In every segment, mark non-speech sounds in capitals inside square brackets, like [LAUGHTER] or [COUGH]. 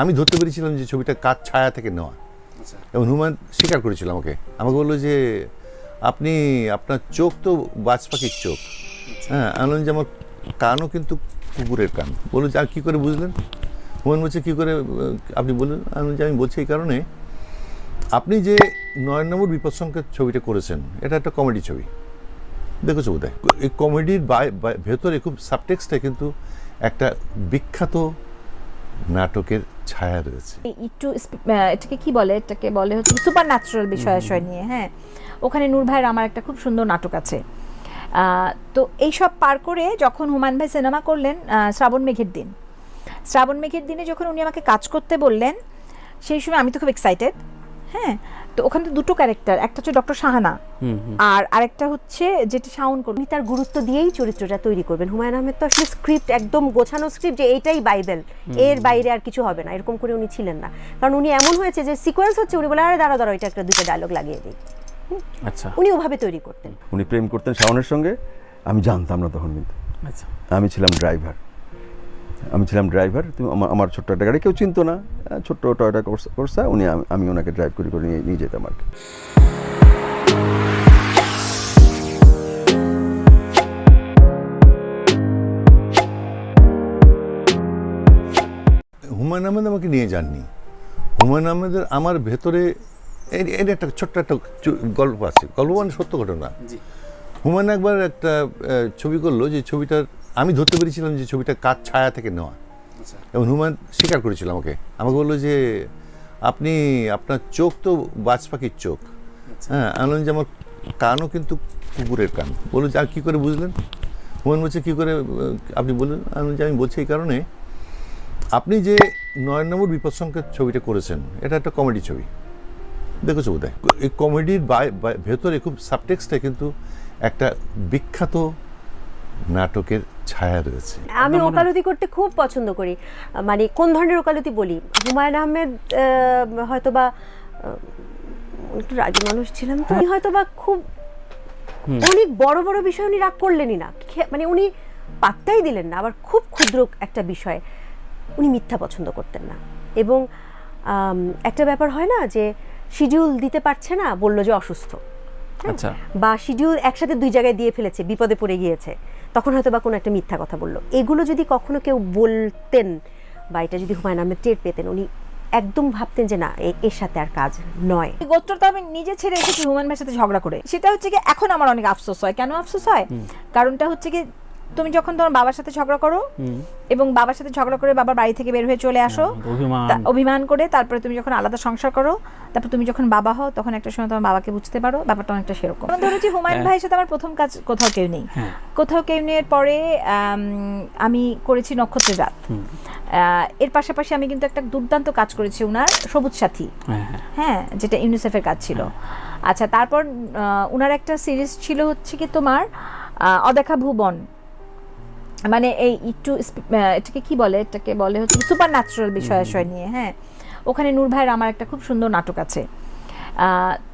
আমি ধরতে পেরেছিলাম যে ছবিটা কাজ ছায়া থেকে নেওয়া। এবং হুমায়ুন স্বীকার করেছিল আমাকে। আমাকে বলল যে আপনি আপনার চোখ তো বাজ পাখির চোখ হ্যাঁ আমি যে আমার কানও কিন্তু কুকুরের কান। বলল যে আর কী করে বুঝলেন? হুমায়ুন বলছে কী করে আপনি বললেন? আমি যে আমি বলছি এই কারণে আপনি যে নয় নম্বর বিপদ সংকেত ছবিটা করেছেন এটা একটা কমেডি ছবি। দেখেছ বোধ এই কমেডির ভেতরে খুব সাবটেক্সটে কিন্তু একটা বিখ্যাত নাটকের ছায়া রয়েছে। একটু এটাকে কি বলে? এটাকে বলে হচ্ছে সুপার ন্যাচারাল বিষয় নিয়ে হ্যাঁ। ওখানে নূর ভাইয়ের আমার একটা খুব সুন্দর নাটক আছে। তো এইসব পার করে যখন হুমায়ুন ভাই সিনেমা করলেন শ্রাবণ মেঘের দিন। শ্রাবণ মেঘের দিনে যখন উনি আমাকে কাজ করতে বললেন সেই সময় আমি তো খুব এক্সাইটেড হ্যাঁ। তো ওখানে তো দুটো ক্যারেক্টার একটা হচ্ছে ডক্টর শাহানা আর আরেকটা হচ্ছে যেটা শাওন করল উনি তার গুরুত্ব দিয়েই চরিত্রটা তৈরি করবেন। হুমায়ুন আহমেদ তো আসলে স্ক্রিপ্ট একদম গোছানো স্ক্রিপ্ট যে এইটাই বাইবেল। এর বাইরে আর কিছু হবে না এরকম করে উনি ছিলেন না। কারণ উনি এমন হয়েছে যে সিকোয়েন্স হচ্ছে উনি বলে আরে দাঁড়া দাঁড়া এটা একটা দুটো ডায়লগ লাগিয়ে দিই। আচ্ছা। উনি ওভাবে তৈরি করতেন। উনি প্রেম করতেন শাওনের সঙ্গে আমি জানতাম না তখন কিন্তু। আচ্ছা। আমি ছিলাম ড্রাইভার আমি ছিলাম ড্রাইভার তুমি আমার ছোট্ট একটা গাড়ি কেউ চিনতো না। ছোট্ট টয়টা করসা উনি আমি- ওনাকে ড্রাইভ করে করে নিয়ে নিয়ে যেতাম আর কি। হুমায়ুন আহমেদ আমাকে নিয়ে যাননি। হুমায়ুন আহমেদের আমার ভেতরে এর একটা ছোট্ট একটা গল্প আছে। গল্প মানে সত্য ঘটনা। হুমায়ুন একবার একটা ছবি করল যে ছবিটার আমি ধরতে পেরেছিলাম যে ছবিটা কাজ ছায়া থেকে নেওয়া। এবং হুমায়ুন স্বীকার করেছিল আমাকে। আমাকে বলল যে আপনি আপনার চোখ তো বাজ পাখির চোখ হ্যাঁ আমি যে আমার কানও কিন্তু কুকুরের কান। বলল যে আর কী করে বুঝলেন? হুমায়ুন বলছে কী করে আপনি বললেন? আমি যে আমি বলছি এই কারণে আপনি যে নয় নম্বর বিপদ সংকেত ছবিটা করেছেন এটা একটা কমেডি ছবি। দেখেছ বোধ এই কমেডির ভেতরে খুব সাবটেক্সটে কিন্তু একটা বিখ্যাত নাটকের ছায়া রয়েছে। আমি ওকালতি করতে খুব পছন্দ করি। মানে কোন ধরনের ওকালতি বলি? হুমায়ুন আহমেদ হয়তো বা একটু রাগী মানুষ ছিলাম। তো উনি হয়তো বা খুব অনেক বড় বড় বিষয় উনি রাগ করলেনই না। মানে উনি পাত্তাই দিলেন না আবার খুব ক্ষুদ্র একটা বিষয়। উনি মিথ্যা পছন্দ করতেন না। এবং একটা ব্যাপার হয় না যে শিডিউল দিতে পারছে না বলল যে অসুস্থ। হ্যাঁ? আচ্ছা। বা শিডিউল একসাথে দুই জায়গায় দিয়ে ফেলেছে বিপদে পড়ে গিয়েছে। তখন হয়তো বা কোনো একটা মিথ্যা কথা বলল। এগুলো যদি কখনো কেউ বলতেন বা এটা যদি হুমায়ুন আহমেদ টের পেতেন উনি একদম ভাবতেন যে না এ- এর সাথে আর কাজ নয়। এই গোত্রটা আমি নিজে ছেড়ে এসেছি হুমায়ুন ভাইয়ের সাথে ঝগড়া করে। সেটা হচ্ছে কি এখন আমার অনেক আফসোস হয়। কেন আফসোস হয়? কারণটা হচ্ছে কি তুমি যখন তোমার বাবার সাথে ঝগড়া করো এবং বাবার সাথে ঝগড়া করে বাবার বাড়ি থেকে বের হয়ে চলে আসো হ্যাঁ, অভিমান। করে তারপরে তুমি যখন আলাদা সংসার করো তারপর তুমি যখন বাবা হও তখন একটা সময় তোমার বাবাকে বুঝতে পারো ব্যাপারটা অনেকটা সেরকম। ধরো যে হুমায়ুন ভাইয়ের সাথে আমার প্রথম কাজ কোথাও কেউ নেই। হ্যাঁ। কোথাও কেউ নেই পরে আম, করেছি নক্ষত্র জাত আহ, এর পাশাপাশি আমি কিন্তু একটা দুর্দান্ত কাজ করেছি উনার সবুজ সাথী। হ্যাঁ হ্যাঁ। হ্যাঁ যেটা ইউনিসেফের কাজ ছিল। আচ্ছা তারপর উনার একটা সিরিজ ছিল হচ্ছে কি তোমার অদেখা ভুবন। মানে এই একটু এটাকে কি বলে? এটাকে বলে হচ্ছে সুপার ন্যাচারাল বিষয় আশয় নিয়ে হ্যাঁ? ওখানে নূর ভাইয়ের আমার একটা খুব সুন্দর নাটক আছে।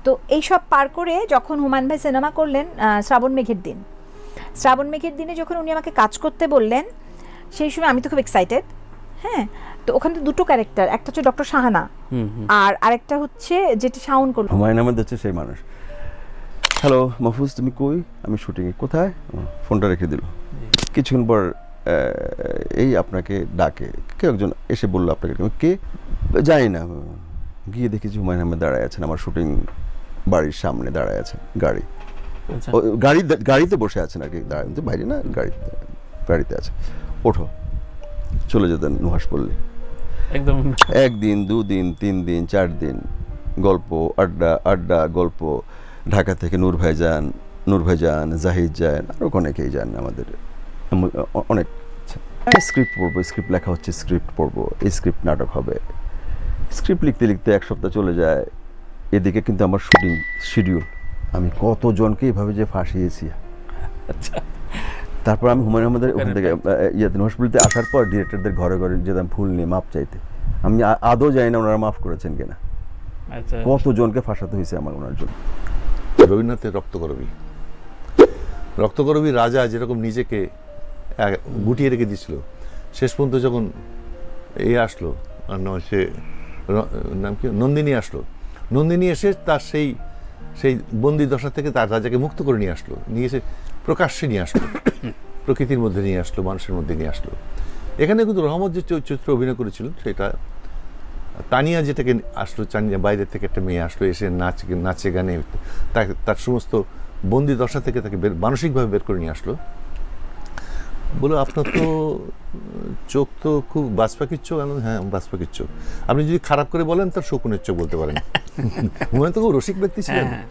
তো এইসব পার করে যখন হুমায়ুন ভাই সিনেমা করলেন শ্রাবণ মেঘের দিন। শ্রাবণ মেঘের দিনে যখন উনি আমাকে কাজ করতে বললেন সেই সময় আমি তো খুব এক্সাইটেড হ্যাঁ? তো ওখানে তো দুটো ক্যারেক্টার একটা হচ্ছে ডক্টর শাহানা হুম হুম। আর আরেকটা হচ্ছে যেটা শাওন করল। হুমায়ুন আহমেদ হচ্ছে সেই মানুষ। হ্যালো মাহফুজ তুমি কই? আমি শুটিংয়ে কোথায়? ফোনটা রেখে দিল। কিছুক্ষণ পর এই আপনাকে ডাকে। কেউ একজন এসে বলল আপনাকে কে? জানি না। গিয়ে দেখেছি হুমায়ুন আহমেদ দাঁড়ায় আছেন আমার শুটিং বাড়ির সামনে দাঁড়ায় আছেন গাড়ি। আচ্ছা। গাড়ি গাড়িতে বসে আছেন আর কি দাঁড়ায়। বাইরে না গাড়িতে গাড়িতে আছে। ওঠো চলে যেতেন নুহাস পল্লী। একদম। একদিন দুদিন তিন দিন চার দিন গল্প আড্ডা আড্ডা গল্প। ঢাকা থেকে নূর ভাইজান নূর ভাইজান জাহিদ যান আরও অনেকেই যান আমাদের অনেক স্ক্রিপ্ট পড়ব স্ক্রিপ্ট লেখা হচ্ছে স্ক্রিপ্ট পড়ব এই স্ক্রিপ্ট নাটক হবে। স্ক্রিপ্ট লিখতে লিখতে এক সপ্তাহ চলে যায় এদিকে কিন্তু আমার শুটিং শিডিউল আমি কতজনকে এভাবে যে ফাঁসিয়েছি। আচ্ছা। তারপর আমি হুমায়ুন আহমেদের ওখান থেকে Correct. ইয়াতে হসপিটালতে আসার পর ডিরেক্টরদের ঘরে ঘরে যেতাম ফুল নিয়ে মাপ চাইতে। আমি আদৌ জানি না ওনারা মাফ করেছেন কিনা। আচ্ছা। কতজনকে ফাঁসাতে হয়েছে আমার ওনার জন্য। রবীন্দ্রনাথের রক্তকরবী রক্তকরবী রাজা যেরকম নিজেকে গুটিয়ে রেখে দিয়েছিল। শেষ পর্যন্ত যখন এ আসলো, আর নাম সে নাম কি? নন্দিনী আসলো। নন্দিনী এসে তার সেই সেই বন্দি দশা থেকে তার রাজাকে মুক্ত করে নিয়ে আসলো। নিয়ে এসে প্রকাশ্যে নিয়ে আসলো। প্রকৃতির মধ্যে নিয়ে আসলো, মানুষের মধ্যে নিয়ে আসলো। এখানে কিন্তু রহমত যে চরিত্র অভিনয় করেছিলেন সেটা তানিয়া যেটাকে আসলো, তানিয়া বাইরে থেকে একটা মেয়ে আসলো, এসে নাচ, নাচে গানে তাকে, তার সমস্ত বন্দি দশা থেকে তাকে বের, মানসিকভাবে বের করে নিয়ে আসলো। বলো আপনার তো চোখ তো খুব বাজ পাখির চোখ আমি হ্যাঁ বাজ পাখির চোখ। আপনি যদি খারাপ করে বলেন তার শকুনের চোখ বলতে পারেন। হুমায়ুন তো খুব রসিক ব্যক্তি ছিলেন। হ্যাঁ,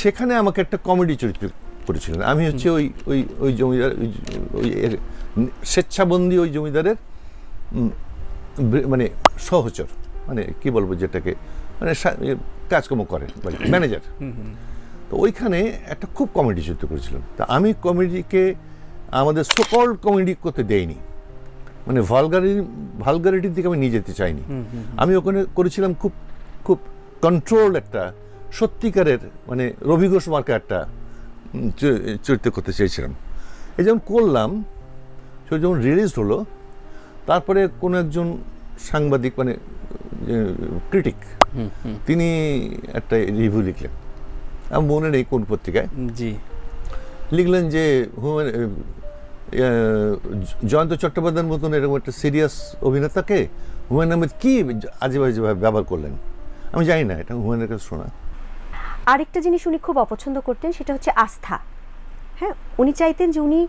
সেখানে আমাকে একটা কমেডি চরিত্র করেছিলেন। আমি হচ্ছে ওই ওই ওই জমিদার ওই স্বেচ্ছাবন্দি ওই জমিদারের মানে সহচর মানে কি বলব যেটাকে মানে কাজকর্ম করে ম্যানেজার। তো ওইখানে একটা খুব কমেডি চরিত্র করেছিলাম তা আমি কমেডিকে আমাদের সকল কমেডি করতে দেয়নি। মানে ভালগারি ভালগারিটির দিকে আমি নিয়ে যেতে চাইনি। আমি ওখানে করেছিলাম খুব খুব কন্ট্রোল একটা সত্যিকারের মানে রবি ঘোষ মার্কা একটা চরিত্র করতে চেয়েছিলাম। এই যেমন করলাম সে যখন রিলিজ হলো তারপরে কোনো একজন সাংবাদিক মানে ক্রিটিক তিনি একটা রিভিউ লিখলেন। আমার মনে নেই কোন পত্রিকায়। জি। লিখলেন যে হুমায়ুন আহ, জয়ন্ত চট্টোপাধ্যায়ের মতন এরকম একটা সিরিয়াস অভিনেতাকে হুমায়ুন আহমেদ কী আজে বাজে ব্যবহার করলেন? আমি জানি না এটা হুমায়ুনের কাছে শোনা। আরেকটা জিনিস উনি খুব অপছন্দ করতেন সেটা হচ্ছে আস্থা। হ্যাঁ উনি চাইতেন যে উনি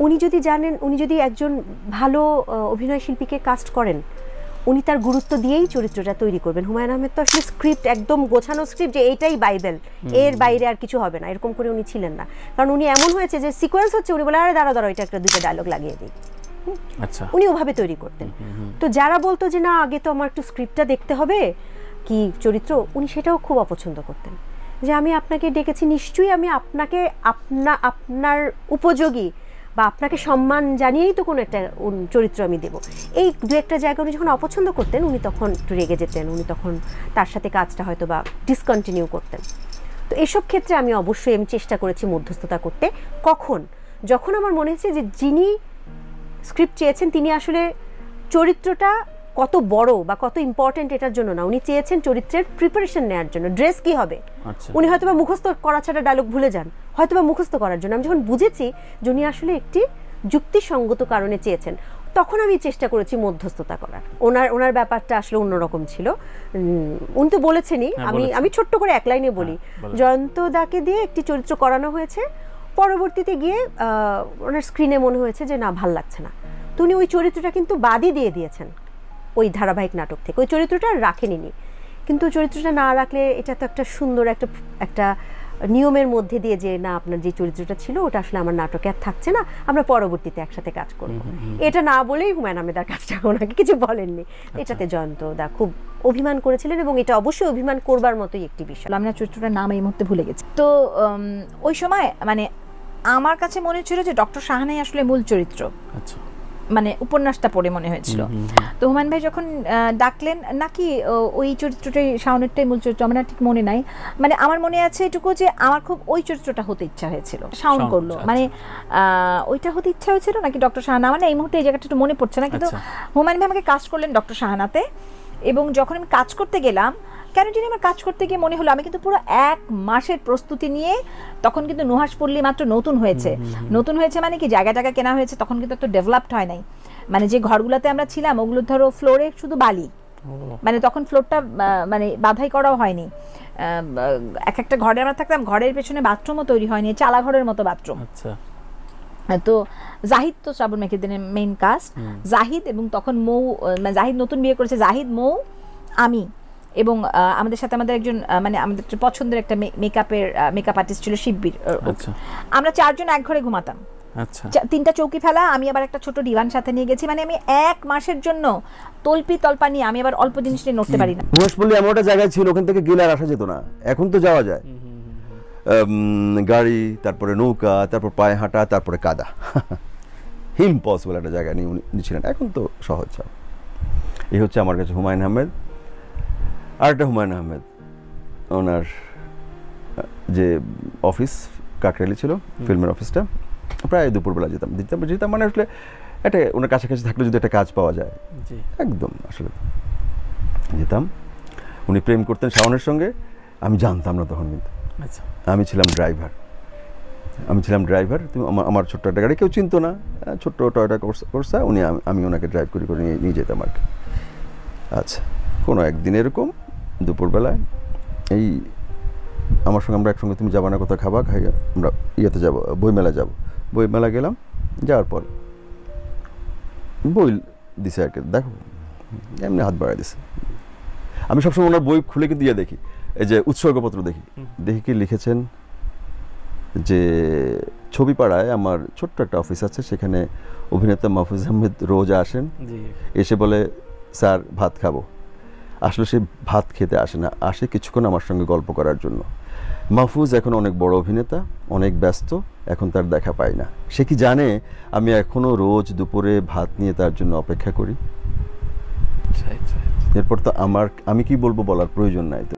উনি যদি জানেন উনি যদি একজন ভালো অভিনয় শিল্পীকে কাস্ট করেন উনি তার গুরুত্ব দিয়েই চরিত্রটা তৈরি করবেন। হুমায়ুন আহমেদ তো আসলে স্ক্রিপ্ট একদম গোছানো স্ক্রিপ্ট যে এইটাই বাইবেল। এর বাইরে আর কিছু হবে না এরকম করে উনি ছিলেন না। কারণ উনি এমন হয়েছে যে সিকোয়েন্স হচ্ছে উনি বলে আরে দাঁড়া দাঁড়া এটা একটা দুটো ডায়লগ লাগিয়ে দিই। আচ্ছা। উনি ওভাবে তৈরি করতেন। তো যারা বলতো যে না আগে তো আমার একটু স্ক্রিপ্টটা দেখতে হবে কি চরিত্র? উনি সেটাও খুব অপছন্দ করতেন। যে আমি আপনাকে ডেকেছি নিশ্চয়ই আমি আপনাকে আপনা আপনার উপযোগী বা আপনাকে সম্মান জানিয়েই তো কোনো একটা চরিত্র আমি দেব। এই দু একটা জায়গা উনি যখন অপছন্দ করতেন, উনি তখন একটু রেগে যেতেন, উনি তখন তার সাথে কাজটা হয়তো বা ডিসকন্টিনিউ করতেন। তো এসব ক্ষেত্রে আমি অবশ্যই আমি চেষ্টা করেছি মধ্যস্থতা করতে। কখন? যখন আমার মনে হয়েছে যে যিনি স্ক্রিপ্ট চেয়েছেন, তিনি আসলে চরিত্রটা কত বড় বা কত ইম্পর্টেন্ট এটার জন্য না উনি চেয়েছেন চরিত্রের প্রিপারেশন নেওয়ার জন্য। ড্রেস কি হবে? আচ্ছা। উনি হয়তোবা মুখস্থ করা ছাড়া ডায়লগ ভুলে যান। হয়তোবা মুখস্থ করার জন্য। আমি যখন বুঝেছি যে উনি আসলে একটি যুক্তিসঙ্গত কারণে চেয়েছেন তখন আমি চেষ্টা করেছি মধ্যস্থতা করার। ওনার ওনার ব্যাপারটা আসলে অন্যরকম ছিল। উনি তো বলেছেনই। হ্যাঁ, আমি আমি ছোট্ট করে এক লাইনে বলি। হ্যাঁ, জয়ন্ত দাকে দিয়ে একটি চরিত্র করানো হয়েছে। পরবর্তীতে গিয়ে ওনার স্ক্রিনে মনে হয়েছে যে না ভালো লাগছে না। তো উনি ওই চরিত্রটা কিন্তু বাদই দিয়ে দিয়েছেন। ওই ধারাবাহিক নাটক থেকে। ওই চরিত্রটা রাখেনি কিন্তু চরিত্রটা না রাখলে এটা তো একটা সুন্দর একটা একটা নিয়মের মধ্যে দিয়ে যে না আপনার যে চরিত্রটা ছিল ওটা আসলে আমার নাটকে আর থাকছে না আমরা পরবর্তীতে একসাথে কাজ করব। এটা না বলেই হুমায়ুন আহমেদ আর কাজটা ওনাকে কিছু বলেননি। এটাতে জয়ন্ত দা খুব অভিমান করেছিলেন এবং এটা অবশ্যই অভিমান করবার মতোই একটি বিষয়। আমি না চরিত্রটার নাম এই মুহূর্তে ভুলে গেছি। তো উম, ওই সময় মানে আমার কাছে মনে হচ্ছিল যে ডক্টর সাহানাই আসলে মূল চরিত্র। আচ্ছা। মানে উপন্যাসটা পড়ে মনে হয়েছিল। তো হুমায়ুন ভাই যখন ডাকলেন নাকি ওই চরিত্রটাই শাওনেরটাই মূল চরিত্র আমার ঠিক মনে নাই। মানে আমার মনে আছে এটুকু যে আমার খুব ওই চরিত্রটা হতে ইচ্ছা হয়েছিল। শাওন করল আচ্ছা। মানে আহ, ওইটা হতে ইচ্ছা হয়েছিল নাকি ডক্টর শাহানা? মানে এই মুহূর্তে এই জায়গাটা একটু মনে পড়ছে না কিন্তু আচ্ছা। হুমায়ুন ভাই আমাকে কাজ করলেন ডক্টর শাহানাতে এবং যখন আমি কাজ করতে গেলাম কেন জানি আমার কাজ করতে গিয়ে মনে হলো আমি কিন্তু পুরো এক মাসের প্রস্তুতি নিয়ে তখন কিন্তু নুহাস পল্লী মাত্র নতুন হয়েছে। নতুন হয়েছে মানে কি জায়গা টাকা কেনা হয়েছে তখন কিন্তু একটু ডেভেলপড হয় নাই। মানে যে ঘরগুলোতে আমরা ছিলাম ওগুলো ধরো ফ্লোরে শুধু বালি। মানে তখন ফ্লোরটা মানে বাধাই করাও হয়নি। এক একটা ঘরে আমরা থাকতাম ঘরের পেছনে বাথরুমও তৈরি হয়নি চালা ঘরের মতো বাথরুম আচ্ছা। তো জাহিদ তো শ্রাবণ মেকিদিনের মেইন কাস্ট জাহিদ এবং তখন মৌ মানে জাহিদ নতুন বিয়ে করেছে জাহিদ মৌ আমি। এবং আমাদের সাথে আমাদের একজন মানে আমাদের পছন্দের একটা মেকআপের মেকআপ আর্টিস্ট ছিল শিববির আচ্ছা। আমরা চারজন এক ঘরে ঘুমাতাম। আচ্ছা। চা- তিনটা চৌকি ফেলা আমি আবার একটা ছোট ডিভান সাথে নিয়ে গেছি মানে আমি এক মাসের জন্য তলপি তলপা নিয়ে আমি আবার অল্প জিনিস নিয়ে নড়তে পারি না। নুহাসপল্লী এমন একটা জায়গায় ছিল ওখান থেকে গেলে আর আসা যেত না। এখন তো যাওয়া যায়। গাড়ি তারপরে নৌকা তারপর পায়ে হাঁটা তারপরে কাদা। [LAUGHS] ইম্পসিবল একটা জায়গা নিয়ে উনি ছিলেন। এখন তো সহজ এই হচ্ছে আমার কাছে হুমায়ুন আহমেদ। আর একটা হুমায়ুন আহমেদ ওনার যে অফিস কাকরাইলি ছিল ফিল্মের অফিসটা প্রায় দুপুরবেলা যেতাম যেতাম যেতাম মানে আসলে একটা ওনার কাছাকাছি থাকলে যদি একটা কাজ পাওয়া যায়। একদম আসলে। যেতাম উনি প্রেম করতেন শাওনের সঙ্গে আমি জানতাম না তখন কিন্তু। আচ্ছা। আমি ছিলাম ড্রাইভার। আমি ছিলাম ড্রাইভার তুমি আমার ছোট্ট একটা গাড়ি কেউ চিনতো না ছোট্ট টয়টা কোর্সা উনি আমি- ওনাকে ড্রাইভ করে করে নিয়ে যেতাম আর কি। আচ্ছা কোনো একদিন এরকম দুপুরবেলায়। এই আমার সঙ্গে আমরা একসঙ্গে তুমি যাবা না কোথাও খাবা খাই আমরা ইয়েতে যাব বইমেলা যাব। বইমেলা গেলাম যাওয়ার পর বই দিছে আর কি দেখো এমনি হাত বাড়াই দিছে। আমি সবসময় ওনার বই খুলে কিন্তু ইয়ে দেখি এই যে উৎসর্গপত্র দেখি। দেখি কি লিখেছেন যে ছবি পাড়ায় আমার ছোট্ট একটা অফিস আছে সেখানে অভিনেতা মাহফুজ আহমেদ রোজ আসেন। এসে বলে স্যার ভাত খাব। আসলে সে ভাত খেতে আসে না। আসে কিছুক্ষণ আমার সঙ্গে গল্প করার জন্য। মাহফুজ এখন অনেক বড় অভিনেতা অনেক ব্যস্ত এখন তার দেখা পায় না। সে কি জানে আমি এখনও রোজ দুপুরে ভাত নিয়ে তার জন্য অপেক্ষা করি? এরপর তো আমার আমি কি বলব বলার প্রয়োজন নাই তো।